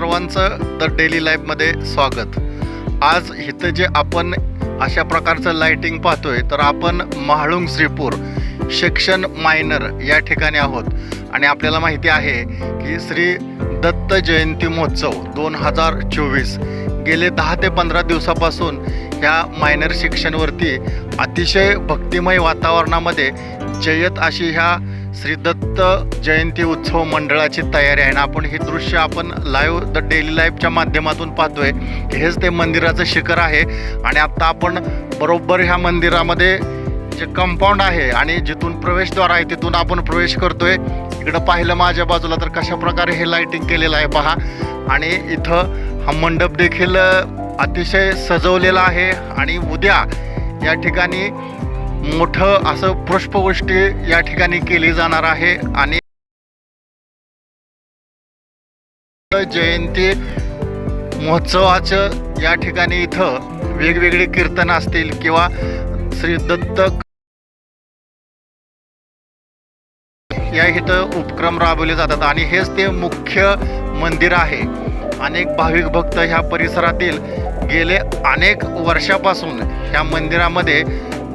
सर्वांचं the daily लाईफमध्ये स्वागत. आज इथं जे आपण अशा प्रकारचं लाईटिंग पाहतोय तर आपण महाळुंग श्रीपूर सेक्शन मायनर या ठिकाणी आहोत. आणि आपल्याला माहिती आहे की श्री दत्त जयंती महोत्सव दोन हजार चोवीस गेले दहा ते पंधरा दिवसापासून ह्या मायनर सेक्शनवरती अतिशय भक्तिमय वातावरणामध्ये जयत अशी ह्या श्री दत्त जयंती उत्सव मंडळाची तयारी आहे ना आपण हे दृश्य आपण लाईव्ह द डेली लाईफच्या माध्यमातून पाहतोय. हेच ते मंदिराचं शिखर आहे आणि आत्ता आपण बरोबर ह्या मंदिरामध्ये जे कंपाऊंड आहे आणि जिथून प्रवेशद्वार आहे तिथून आपण प्रवेश करतोय. इकडं पाहिलं माझ्या बाजूला तर कशा प्रकारे हे लाईटिंग केलेलं आहे पहा. आणि इथं हा मंडप देखील अतिशय सजवलेला आहे. आणि उद्या या ठिकाणी मोठं असं पुष्पवृष्टी या ठिकाणी केली जाणार आहे आणि जयंती महोत्सवाचं या ठिकाणी इथं वेगवेगळे कीर्तन असतील किंवा श्री दत्त या इथं उपक्रम राबवले जातात आणि हेच ते मुख्य मंदिर आहे. अनेक भाविक भक्त ह्या परिसरातील गेले अनेक वर्षापासून ह्या मंदिरामध्ये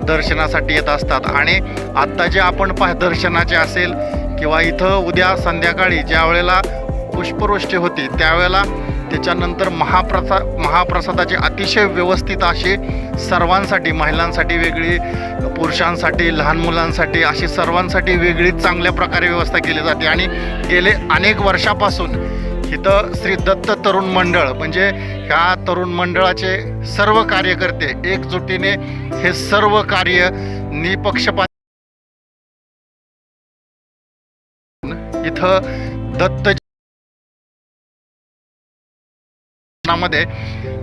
दर्शनासाठी येत असतात. आणि आत्ता जे आपण पाह दर्शनाचे असेल किंवा इथं उद्या संध्याकाळी ज्या वेळेला पुष्पवृष्टी होती त्यावेळेला त्याच्यानंतर महाप्रसा महाप्रसादाची अतिशय व्यवस्थित अशी सर्वांसाठी महिलांसाठी वेगळी पुरुषांसाठी लहान मुलांसाठी अशी सर्वांसाठी वेगळी चांगल्या प्रकारे व्यवस्था केली जाते. आणि गेले अनेक वर्षापासून इथं श्री दत्त तरुण मंडळ म्हणजे ह्या तरुण मंडळाचे सर्व कार्यकर्ते एकजुटीने हे सर्व कार्य निपक्षपात इथं दत्त मध्ये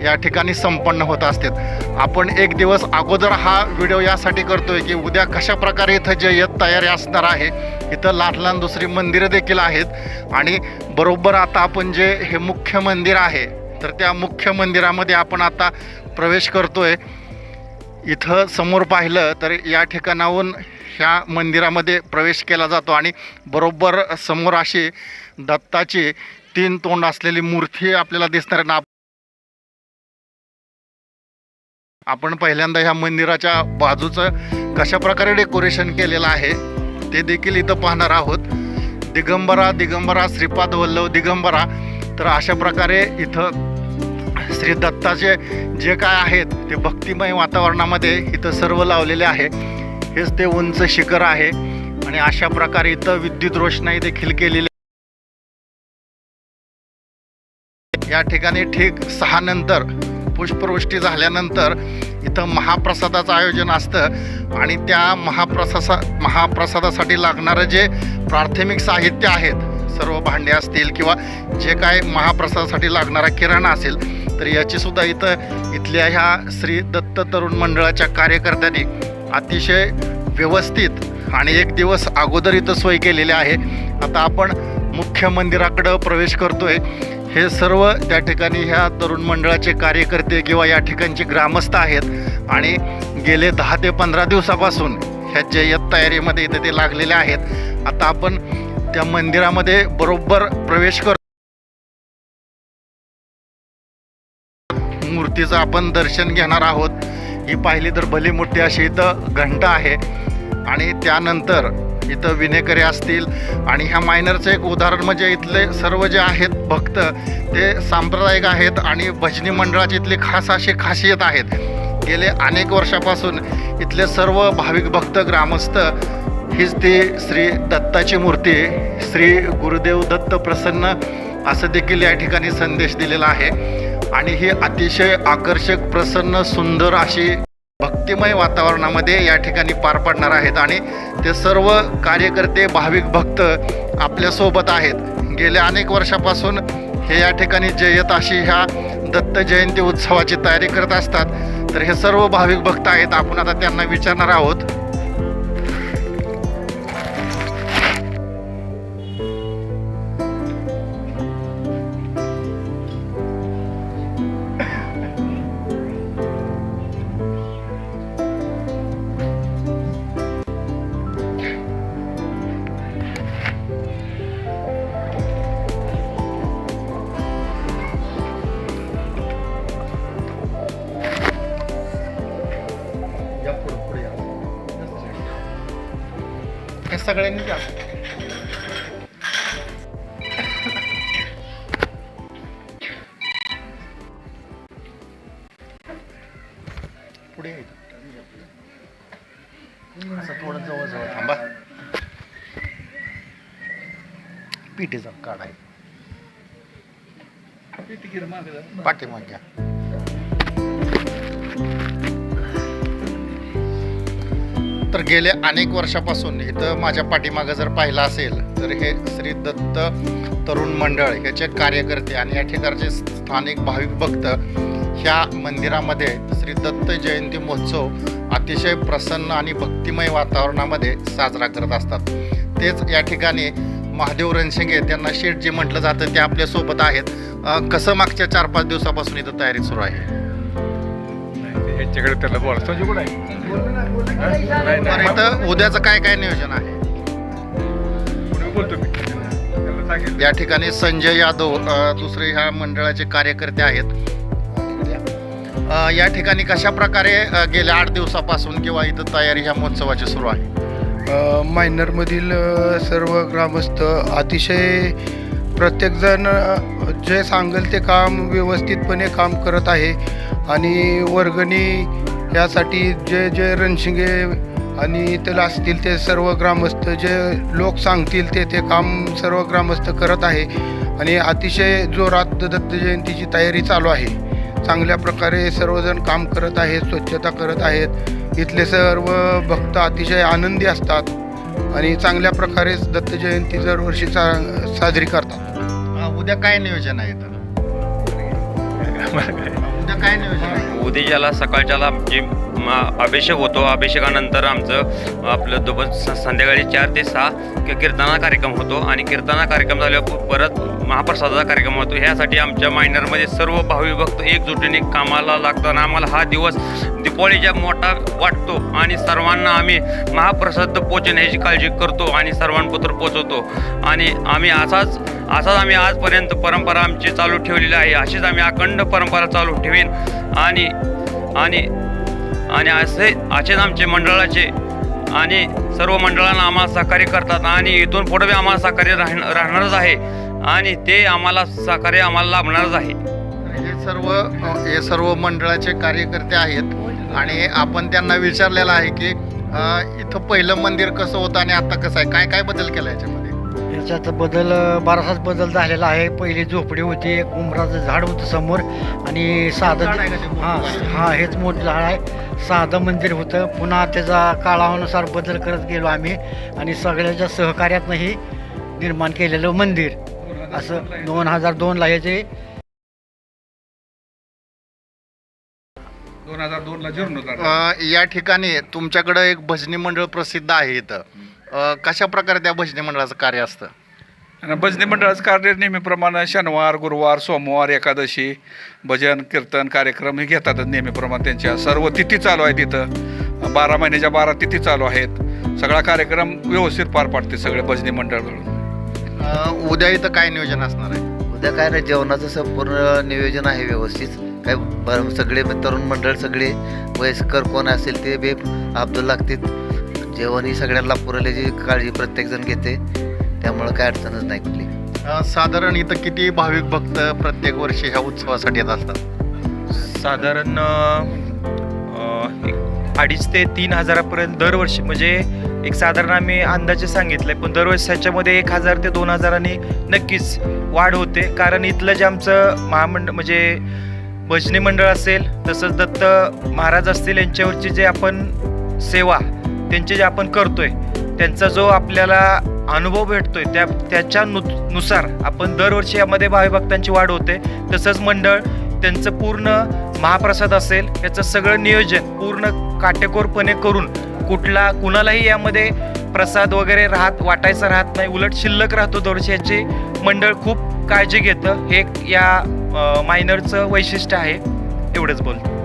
या ठिकाणी संपन्न होत असतात. आपण एक दिवस अगोदर हा व्हिडिओ यासाठी करतोय की उद्या कशा प्रकारे इथं जे येत तयारी असणार आहे इथं लहान लहान दुसरी मंदिरं देखील आहेत. आणि बरोबर आता आपण जे हे मुख्य मंदिर आहे तर त्या मुख्य मंदिरामध्ये आपण आता प्रवेश करतोय. इथं समोर पाहिलं तर या ठिकाणाहून ह्या मंदिरामध्ये प्रवेश केला जातो आणि बरोबर समोर अशी दत्ताची तीन तोंड असलेली मूर्ती आपल्याला दिसणार आहे. आपण पहिल्यांदा ह्या मंदिराच्या बाजूचं कशा प्रकारे डेकोरेशन केलेलं आहे ते देखील इथं पाहणार आहोत. दिगंबरा दिगंबरा श्रीपाद वल्लभ दिगंबरा. तर अशा प्रकारे इथं श्री दत्ताचे जे काय आहेत ते भक्तिमय वातावरणामध्ये इथं सर्व लावलेले आहे. हेच ते उंच शिखर आहे आणि अशा प्रकारे इथं विद्युत रोषणाई देखील केलेली या ठिकाणी ठीक सहा नंतर पुष्पवृष्टी झाल्यानंतर इथं महाप्रसादाचं आयोजन असतं. आणि त्या महाप्रसादा महाप्रसादासाठी लागणारं जे प्राथमिक साहित्य आहेत सर्व भांडे असतील किंवा जे काय महाप्रसादासाठी लागणारा किराणा असेल तर याचीसुद्धा इथं इथल्या ह्या श्री दत्त तरुण मंडळाच्या कार्यकर्त्यांनी अतिशय व्यवस्थित आणि एक दिवस अगोदर इथं सोय केलेली आहे. आता आपण मुख्य मंदिराकडं प्रवेश करतोय. हे सर्व त्या ठिकाणी ह्या तरुण मंडळाचे कार्यकर्ते किंवा या ठिकाणचे ग्रामस्थ आहेत. आणि गेले दहा ते पंधरा दिवसापासून ह्या जय्यत तयारीमध्ये इथे ते लागलेले आहेत. आता आपण त्या मंदिरामध्ये बरोबर प्रवेश कर मूर्तीचं आपण दर्शन घेणार आहोत. ही पाहिली तर भली मोठी अशी इथं घंटा आहे. आणि त्यानंतर इथं विनेकरे असतील. आणि ह्या मायनरचं एक उदाहरण म्हणजे इथले सर्व जे आहेत भक्त ते सांप्रदायिक आहेत आणि भजनी मंडळाची इथली खास अशी खासियत आहेत. गेले अनेक वर्षापासून इथले सर्व भाविक भक्त ग्रामस्थ हीच ती श्री दत्ताची मूर्ती श्री गुरुदेव दत्त प्रसन्न असं देखील या ठिकाणी संदेश दिलेला आहे. आणि ही अतिशय आकर्षक प्रसन्न सुंदर अशी भक्तिमय वातावरणामध्ये या ठिकाणी पार पडणार आहेत आणि ते सर्व कार्यकर्ते भाविक भक्त आपल्यासोबत आहेत. गेल्या अनेक वर्षापासून हे या ठिकाणी जयत अशी ह्या दत्त जयंती उत्सवाची तयारी करत असतात. तर हे सर्व भाविक भक्त आहेत. आपण आता त्यांना विचारणार आहोत. या पुढे पुढे या. सगळ्यांनी द्या पुढे असं थोडं जवळ जवळ थांबा. पीठेचा काढ आहे पाठीमाग घ्या. तर गेल्या अनेक वर्षापासून. इथं माझ्या पाठीमागं जर पाहिलं असेल तर हे श्री दत्त तरुण मंडळ ह्याचे कार्यकर्ते आणि या ठिकाणचे स्थानिक भाविक भक्त ह्या मंदिरामध्ये श्री दत्त जयंती महोत्सव अतिशय प्रसन्न आणि भक्तिमय वातावरणामध्ये साजरा करत असतात. तेच या ठिकाणी महादेव रणशिंगे त्यांना शेठ जे म्हटलं जातं ते आपल्यासोबत आहेत. कसं मागच्या चार पाच दिवसापासून इथं तयारी सुरू आहे? ह्याच्याकडे त्याला बोला आहे? तर इथं उद्याचं काय काय नियोजन आहे? या ठिकाणी संजय यादव दुसरे ह्या मंडळाचे कार्यकर्ते आहेत. या ठिकाणी कशा प्रकारे गेल्या आठ दिवसापासून किंवा इथं तयारी ह्या महोत्सवाची सुरू आहे? मायनरमधील सर्व ग्रामस्थ अतिशय प्रत्येकजण जे सांगेल ते काम व्यवस्थितपणे काम करत आहे. आणि वर्गणी यासाठी जे जे रणशिंगे आणि त्याला असतील ते सर्व ग्रामस्थ जे लोक सांगतील ते ते काम सर्व ग्रामस्थ करत आहे. आणि अतिशय जोरात दत्त जयंतीची तयारी चालू आहे. चांगल्या प्रकारे सर्वजण काम करत आहेत स्वच्छता करत आहेत. इथले सर्व भक्त अतिशय आनंदी असतात आणि चांगल्या प्रकारे दत्त जयंती दरवर्षी सा साजरी करतात. उद्या काय नियोजन आहे इथं? उद्या काय नियोजन उद्याच्याला सकाळच्याला आमची अभिषेक होतो. अभिषेकानंतर आमचं आपलं दुपार स- संध्याकाळी चार ते सहा कीर्तना कार्यक्रम होतो. आणि कीर्तना कार्यक्रम झाल्यावर परत महाप्रसादाचा कार्यक्रम होतो. ह्यासाठी आमच्या मायनरमध्ये सर्व भावी भक्त एकजुटीने कामाला लागतात. आम्हाला हा दिवस दिपावळीच्या मोठा वाटतो. आणि सर्वांना आम्ही महाप्रसाद पोचण्याची काळजी करतो आणि सर्वांपत्र पोचवतो आणि आम्ही असाच असाच आम्ही आजपर्यंत परंपरा आमची चालू ठेवलेली आहे. अशीच आम्ही अखंड परंपरा चालू ठेवीन. आणि आणि आणि असे असेच आमचे मंडळाचे आणि सर्व मंडळांना आम्हाला सहकार्य करतात आणि इथून पुढे बी आम्हाला सहकार्य राह राहणारच आहे आणि ते आम्हाला सहकार्य आम्हाला लाभणारच आहे. हे सर्व हे सर्व मंडळाचे कार्यकर्ते आहेत आणि आपण त्यांना विचारलेलं आहे की इथं पहिलं मंदिर कसं होतं आणि आता कसं आहे? काय काय बदल केला याच्यामध्ये? याच्यात बदल बराचसाच बदल झालेला आहे. पहिली झोपडी होती एक उमराचं झाड होतं समोर आणि साधं हां? हां हेच मोठं झाड आहे. साधं मंदिर होतं. पुन्हा त्याचा काळानुसार बदल करत गेलो आम्ही आणि सगळ्याच्या सहकार्यातनंही निर्माण केलेलं मंदिर. असं दोन हजार दोनला याचे दोन हजार दोन ला जीर्ण या ठिकाणी तुमच्याकडं एक भजनी मंडळ प्रसिद्ध आहे इथं. अ, कशा प्रकारे त्या भजनी मंडळाचं कार्य असतं? आणि भजनी मंडळाचं कार्य नेहमीप्रमाणे शनिवार गुरुवार सोमवार एकादशी भजन कीर्तन कार्यक्रम हे घेतातच नेहमीप्रमाणे त्यांच्या. सर्व तिथी चालू आहेत तिथं. बारा महिन्याच्या बारा तिथी चालू आहेत. सगळा कार्यक्रम व्यवस्थित पार पाडते सगळे भजनी मंडळ मिळून. अ, उद्या इथं काय नियोजन असणार आहे? उद्या काय नाही जेवणाचं संपूर्ण नियोजन आहे व्यवस्थित. काय ब- सगळे तरुण मंडळ सगळे वयस्कर कोण असेल ते बे अब्दुल लागतील. जेवण ही सगळ्यांना पुरवल्याची काळजी प्रत्येकजण घेते. त्यामुळं काय अडचणच नाही कुठली. साधारण इथं किती भाविक भक्त प्रत्येक वर्षी ह्या उत्सवासाठी येत असतात? साधारण अडीच ते तीन हजारापर्यंत दरवर्षी म्हणजे एक साधारण आम्ही अंदाजे सांगितलंय पण दरवर्षी त्याच्यामध्ये एक हजार ते दोन हजारांनी नक्कीच वाढ होते. कारण इथलं जे आमचं महामंडळ म्हणजे भजनी मंडळ असेल तसंच दत्त महाराज असतील यांच्यावरची जे आपण सेवा त्यांचे जे आपण करतोय त्यांचा जो आपल्याला अनुभव भेटतोय त्या त्याच्या नु नुसार आपण दरवर्षी यामध्ये भावी भक्तांची वाढ होते. तसंच मंडळ त्यांचं पूर्ण महाप्रसाद असेल याचं सगळं नियोजन पूर्ण काटेकोरपणे करून कुठला कुणालाही यामध्ये प्रसाद वगैरे राहत वाटायचा राहत नाही उलट शिल्लक राहतो दरवर्षी याची मंडळ खूप काळजी घेतं. हे एक या मायनरचं वैशिष्ट्य आहे. एवढंच बोलतो.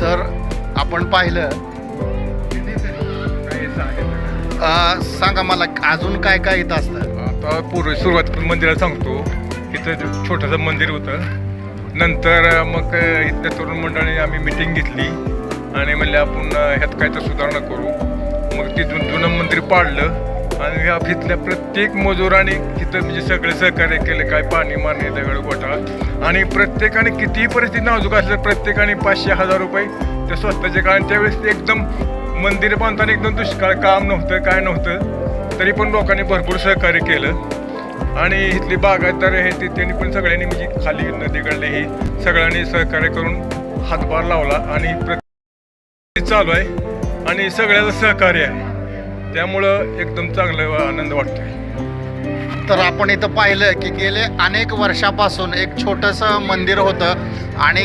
तर आपण पाहिलं अ, सांगा मला अजून काय काय इथं असतं? आता पूर्वी सुरुवात मंदिराला सांगतो. इथं छोटंसं मंदिर होतं. नंतर मग इथल्या तरुण मंडळाने आम्ही मिटिंग घेतली. आणि म्हणले आपण ह्यात काय तर सुधारणा करू. मग तिथून जुनं मंदिर पाडलं. आणि ह्या इथल्या प्रत्येक मजुराने तिथं म्हणजे सगळे सहकार्य केले. काय पाणी मारणे दगड गोठा. आणि प्रत्येकाने कितीही परिस्थिती नाजूक असल्या प्रत्येकाने पाचशे हजार रुपये ते स्वतःचे कारण त्यावेळेस ते एकदम मंदिर बांधताना एकदम दुष्काळ काम नव्हतं काय नव्हतं. तरी पण लोकांनी भरपूर सहकार्य केलं. आणि इथली बागायतदार हे ते त्यांनी पण सगळ्यांनी म्हणजे खाली नदीकडले ही सगळ्यांनी सहकार्य करून हातभार लावला आणि प्रत्येक चालू आहे आणि सगळ्याचं सहकार्य आहे. त्यामुळं एकदम चांगलं आनंद वाटतोय. तर आपण इथं पाहिलं की गेले अनेक वर्षापासून एक छोटंसं मंदिर होतं आणि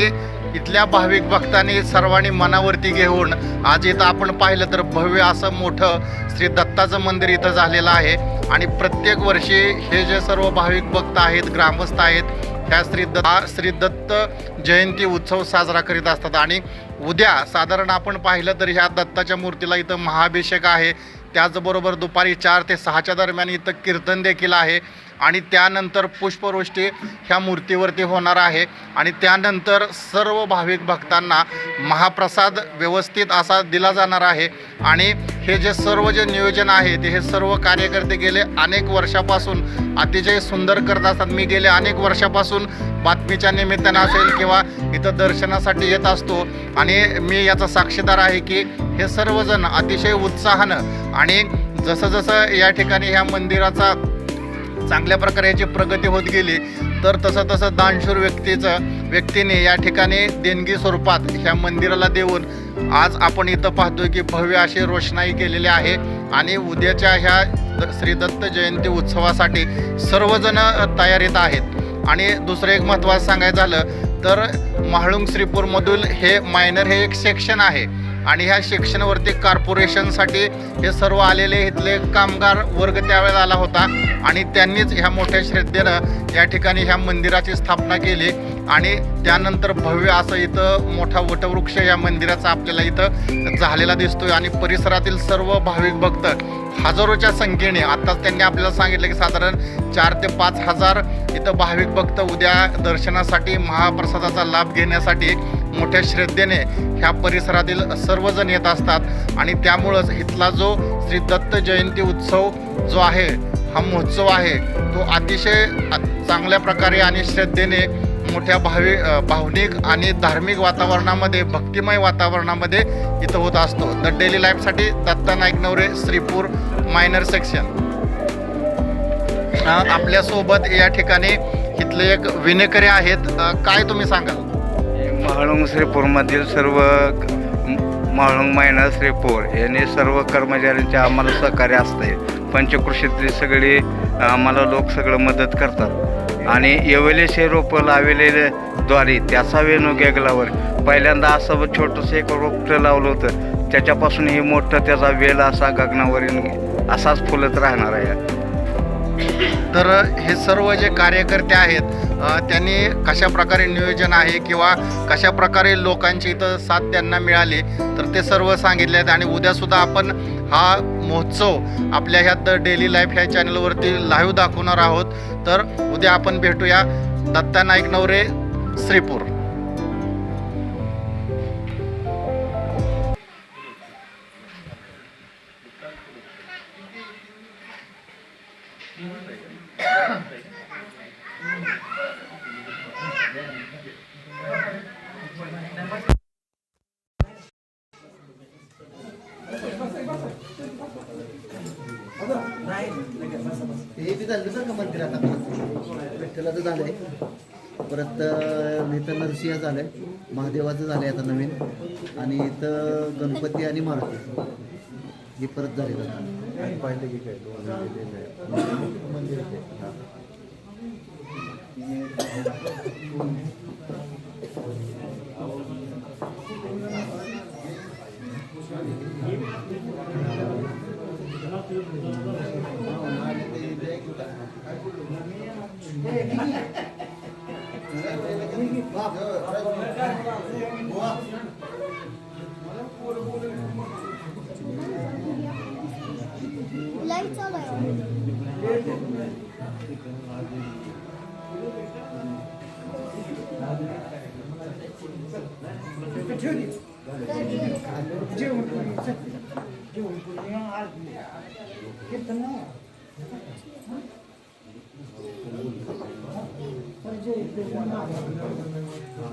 इथल्या भाविक भक्तांनी सर्वांनी मनावरती घेऊन आज इथं आपण पाहिलं तर भव्य असं मोठं श्री दत्ताचं मंदिर इथं झालेलं आहे. आणि प्रत्येक वर्षी हे जे सर्व भाविक भक्त आहेत ग्रामस्थ आहेत त्या श्री दत्त श्री दत्त जयंती उत्सव साजरा करीत असतात. आणि उद्या साधारण आपण पाहिलं तर ह्या दत्ताच्या मूर्तीला इथं महाभिषेक आहे. त्याचबरोबर दुपारी चार ते सहाच्या दरम्यान इथं कीर्तन देखील आहे. आणि त्यानंतर पुष्पवृष्टी ह्या मूर्तीवरती होणार आहे. आणि त्यानंतर सर्व भाविक भक्तांना महाप्रसाद व्यवस्थित असा दिला जाणार आहे. आणि हे जे सर्व जे नियोजन आहे ते हे सर्व कार्यकर्ते गेले अनेक वर्षापासून. अतिशय सुंदर करत असतात मी गेले अनेक वर्षापासून बातमीच्या निमित्तानं असेल किंवा इथं दर्शनासाठी येत असतो. आणि मी याचा साक्षीदार आहे की हे सर्वजण अतिशय उत्साहानं आणि जसं जसं या ठिकाणी ह्या मंदिराचा चांगल्या प्रकारे याची प्रगती होत गेली तर तसं तसं दानशूर व्यक्तीचं व्यक्तीने या ठिकाणी देणगी स्वरूपात ह्या मंदिराला देऊन आज आपण इथं पाहतोय की भव्य अशी रोषणाई केलेली आहे आणि उद्याच्या ह्या द- श्री दत्त जयंती उत्सवासाठी सर्वजण तयारीत आहेत. आणि दुसरं एक महत्त्वाचं सांगायचं झालं तर म्हाळुंग श्रीपूरमधील हे मायनर हे एक सेक्शन आहे. आणि ह्या सेक्शनवरती कॉर्पोरेशनसाठी हे सर्व आलेले इथले कामगार वर्ग त्यावेळेला आला होता. आणि त्यांनीच ह्या मोठ्या श्रद्धेनं या ठिकाणी ह्या मंदिराची स्थापना केली. आणि त्यानंतर भव्य असं इथं मोठा वटवृक्ष या मंदिराचा आपल्याला इथं झालेला दिसतोय. आणि परिसरातील सर्व भाविक भक्त हजारोच्या संख्येने आत्ताच त्यांनी आपल्याला सांगितलं की साधारण चार ते पाच हजार इथं भाविक भक्त उद्या दर्शनासाठी महाप्रसादाचा लाभ घेण्यासाठी मोठ्या श्रद्धेने ह्या परिसरातील सर्वजण येत असतात आणि त्यामुळंच इथला जो श्री दत्त जयंती उत्सव जो आहे हा महोत्सव आहे तो अतिशय चांगल्या प्रकारे आणि श्रद्धेने मोठ्या भावी भावनिक आणि धार्मिक वातावरणामध्ये भक्तिमय वातावरणामध्ये इथं होत असतो. द डेली लाईफसाठी दत्ता नाईक नवरे श्रीपूर मायनर सेक्शन आपल्यासोबत या ठिकाणी इथले एक विनेकरे आहेत. काय तुम्ही सांगाल? महाळुंग श्रीपूरमधील सर्व महाळुंग मायना श्रीपूर यांनी सर्व कर्मचाऱ्यांचे आम्हाला सहकार्य असते पंचकृषीतली सगळी आम्हाला लोक सगळं मदत करतात. आणि येवलेचे रोपं लावलेले द्वारे त्याचा वेणू गेगलावर. पहिल्यांदा असं छोटंसं एक रोपटं लावलं होतं. त्याच्यापासून हे मोठं त्याचा वेल असा गगनावरील असाच फुलत राहणार आहे. तर हे सर्व जे कार्यकर्ते आहेत त्यांनी कशा प्रकारे नियोजन आहे किंवा कशा प्रकारे लोकांची इथं साथ त्यांना मिळाली तर ते सर्व सांगितले आहेत. आणि उद्यासुद्धा आपण हा महोत्सव आपल्या ह्या द डेली लाईफ ह्या चॅनलवरती लाईव्ह दाखवणार आहोत. तर उद्या आपण भेटूया दत्ता नाईक नवरे श्रीपूर. इथं नरसिंह झालंय महादेवाचं झालंय आता नवीन आणि इथं गणपती आणि मारुती हे परत झाले पाहिलं की काय मंदिर आहे. हा. लाईट चालू आहे ठेवली जेवण करून जेवण करून आज कीर्तन नाही Oh, my God.